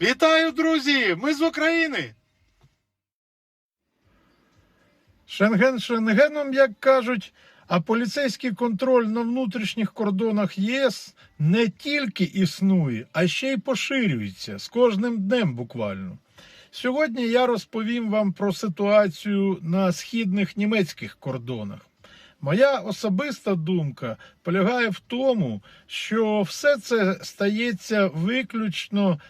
Вітаю, друзі! Ми з України. Шенген Шенгеном, як кажуть, а поліцейський контроль на внутрішніх кордонах ЄС не тільки існує, а ще й поширюється з кожним днем буквально. Сьогодні я розповім вам про ситуацію на східних німецьких кордонах. Моя особиста думка полягає в тому, що все це стається виключно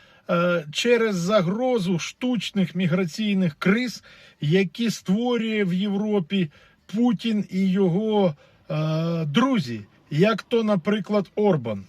через загрозу штучних міграційних криз, які створює в Європі Путін і його е, друзі, як то, наприклад, Орбан.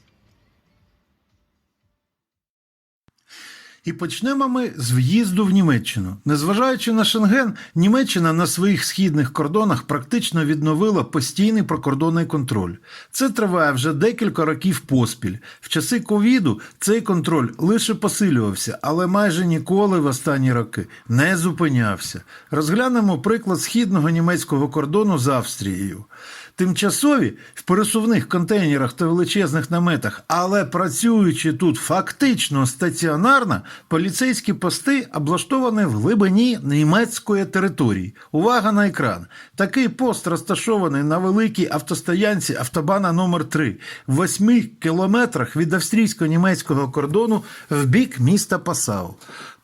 І почнемо ми з в'їзду в Німеччину. Незважаючи на Шенген, Німеччина на своїх східних кордонах практично відновила постійний прикордонний контроль. Це триває вже декілька років поспіль. В часи ковіду цей контроль лише посилювався, але майже ніколи в останні роки не зупинявся. Розглянемо приклад східного німецького кордону з Австрією. Тимчасові в пересувних контейнерах та величезних наметах, але працюючи тут фактично стаціонарно, поліцейські пости облаштовані в глибині німецької території. Увага на екран. Такий пост розташований на великій автостоянці автобана номер 3 в 8 кілометрах від австрійсько-німецького кордону в бік міста Пасау.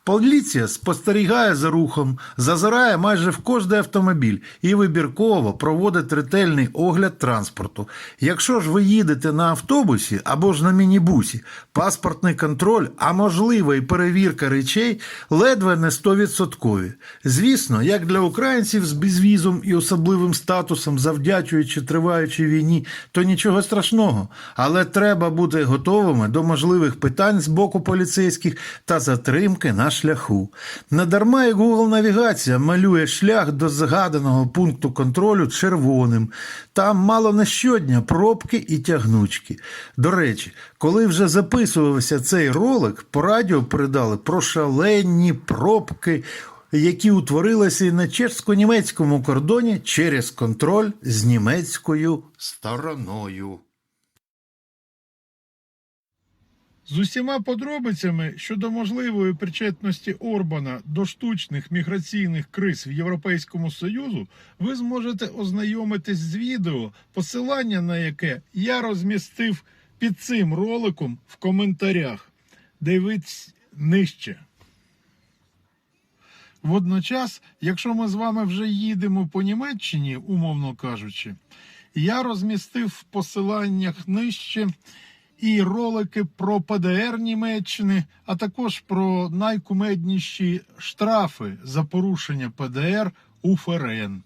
Поліція спостерігає за рухом, зазирає майже в кожний автомобіль і вибірково проводить ретельний огляд транспорту. Якщо ж ви їдете на автобусі або ж на мінібусі, паспортний контроль, а можливо і перевірка речей ледве не 100%. Звісно, як для українців з безвізом і особливим статусом, завдячуючи триваючій війні, то нічого страшного, але треба бути готовими до можливих питань з боку поліцейських та затримки на шляху. Недарма і Google навігація малює шлях до згаданого пункту контролю червоним. Там мало не щодня пробки і тягнучки. До речі, коли вже записувався цей ролик, по радіо передали про шаленні пробки. Які утворилися і на чешсько-німецькому кордоні через контроль з німецькою стороною. З усіма подробицями щодо можливої причетності Орбана до штучних міграційних криз в Європейському Союзу ви зможете ознайомитись з відео, посилання на яке я розмістив під цим роликом в коментарях. Дивіться нижче. Водночас, якщо ми з вами вже їдемо по Німеччині, умовно кажучи, я розмістив в посиланнях нижче і ролики про ПДР Німеччини, а також про найкумедніші штрафи за порушення ПДР у ФРН.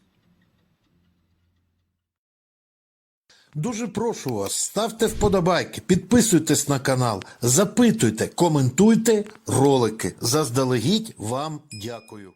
Дуже прошу вас, ставте вподобайки, підписуйтесь на канал, запитуйте, коментуйте ролики. Заздалегідь вам дякую.